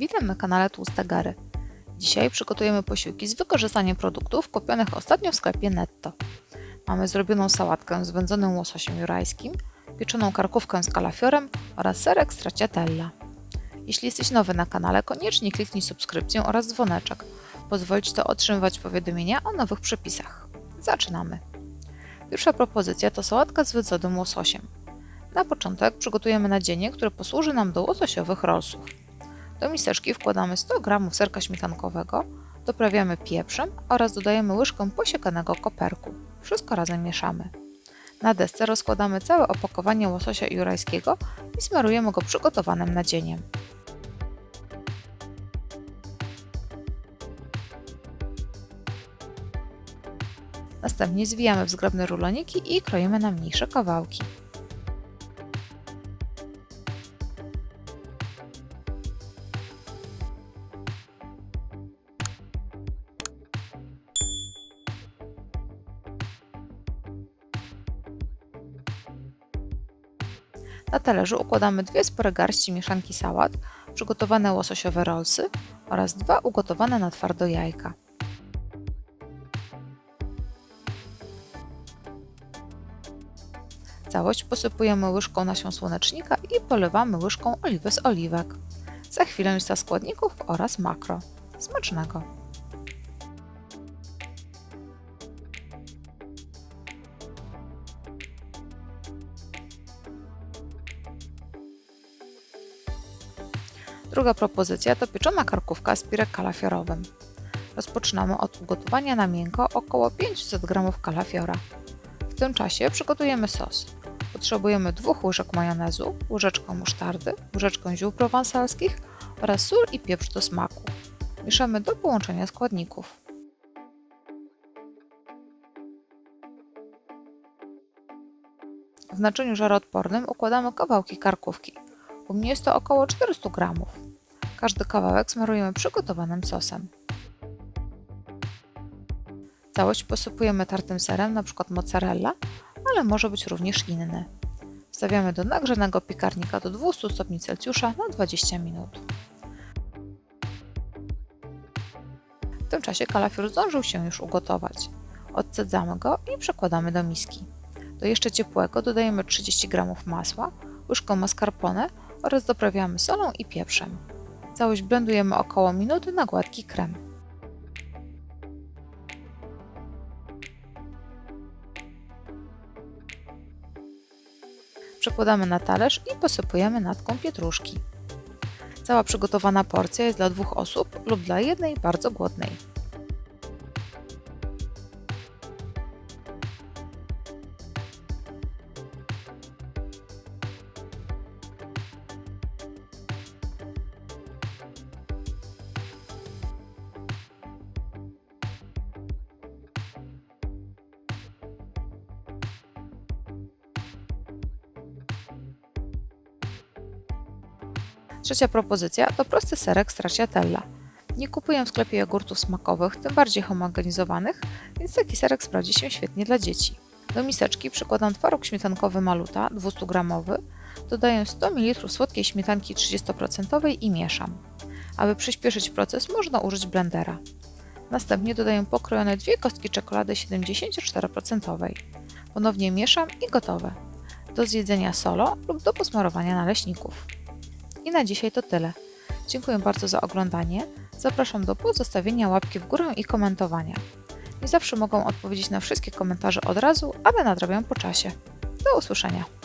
Witam na kanale Tłuste Gary. Dzisiaj przygotujemy posiłki z wykorzystaniem produktów kupionych ostatnio w sklepie Netto. Mamy zrobioną sałatkę z wędzonym łososiem jurajskim, pieczoną karkówkę z kalafiorem oraz serek stracciatella. Jeśli jesteś nowy na kanale, koniecznie kliknij subskrypcję oraz dzwoneczek. Pozwoli to otrzymywać powiadomienia o nowych przepisach. Zaczynamy. Pierwsza propozycja to sałatka z wędzonym łososiem. Na początek przygotujemy nadzienie, które posłuży nam do łososiowych rollsów. Do miseczki wkładamy 100 g serka śmietankowego, doprawiamy pieprzem oraz dodajemy łyżkę posiekanego koperku. Wszystko razem mieszamy. Na desce rozkładamy całe opakowanie łososia jurajskiego i smarujemy go przygotowanym nadzieniem. Następnie zwijamy w zgrabne ruloniki i kroimy na mniejsze kawałki. Na talerzu układamy dwie spore garści mieszanki sałat, przygotowane łososiowe rollsy oraz dwa ugotowane na twardo jajka. Całość posypujemy łyżką nasion słonecznika i polewamy łyżką oliwy z oliwek. Za chwilę lista składników oraz makro. Smacznego! Druga propozycja to pieczona karkówka z pirek kalafiorowym. Rozpoczynamy od ugotowania na miękko około 500 g kalafiora. W tym czasie przygotujemy sos. Potrzebujemy dwóch łyżek majonezu, łyżeczkę musztardy, łyżeczkę ziół prowansalskich oraz sól i pieprz do smaku. Mieszamy do połączenia składników. W naczyniu żaroodpornym układamy kawałki karkówki. U mnie jest to około 400 gramów. Każdy kawałek smarujemy przygotowanym sosem. Całość posypujemy tartym serem, np. mozzarella, ale może być również inny. Wstawiamy do nagrzanego piekarnika do 200 stopni Celsjusza na 20 minut. W tym czasie kalafior zdążył się już ugotować. Odcedzamy go i przekładamy do miski. Do jeszcze ciepłego dodajemy 30 g masła, łyżkę mascarpone oraz doprawiamy solą i pieprzem. Całość blendujemy około minuty na gładki krem. Przekładamy na talerz i posypujemy natką pietruszki. Cała przygotowana porcja jest dla dwóch osób lub dla jednej bardzo głodnej. Trzecia propozycja to prosty serek stracciatella. Nie kupuję w sklepie jogurtów smakowych, tym bardziej homogenizowanych, więc taki serek sprawdzi się świetnie dla dzieci. Do miseczki przykładam twaróg śmietankowy maluta 200 g, dodaję 100 ml słodkiej śmietanki 30% i mieszam. Aby przyspieszyć proces można użyć blendera. Następnie dodaję pokrojone dwie kostki czekolady 74%. Ponownie mieszam i gotowe. Do zjedzenia solo lub do posmarowania naleśników. Na dzisiaj to tyle. Dziękuję bardzo za oglądanie. Zapraszam do pozostawienia łapki w górę i komentowania. Nie zawsze mogą odpowiedzieć na wszystkie komentarze od razu, ale nadrabiam po czasie. Do usłyszenia.